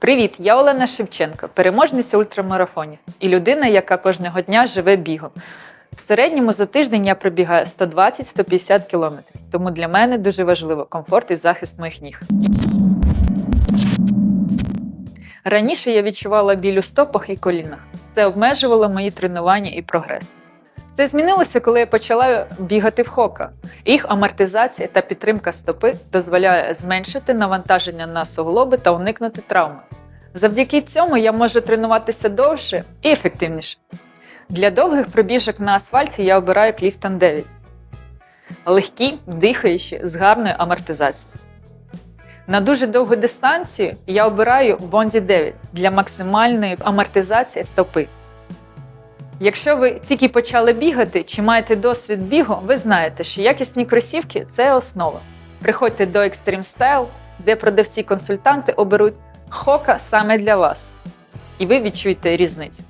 Привіт, я Олена Шевченко, переможниця ультрамарафонів і людина, яка кожного дня живе бігом. В середньому за тиждень я пробігаю 120-150 кілометрів, тому для мене дуже важливо комфорт і захист моїх ніг. Раніше я відчувала біль у стопах і колінах. Це обмежувало мої тренування і прогрес. Все змінилося, коли я почала бігати в хока. Їх амортизація та підтримка стопи дозволяє зменшити навантаження на суглоби та уникнути травми. Завдяки цьому я можу тренуватися довше і ефективніше. Для довгих пробіжок на асфальті я обираю Clifton 9. Легкі, дихаючі, з гарною амортизацією. На дуже довгу дистанцію я обираю Bondi 9 для максимальної амортизації стопи. Якщо ви тільки почали бігати чи маєте досвід бігу, ви знаєте, що якісні кросівки це основа. Приходьте до Extreme Style, де продавці-консультанти оберуть хока саме для вас. І ви відчуєте різницю.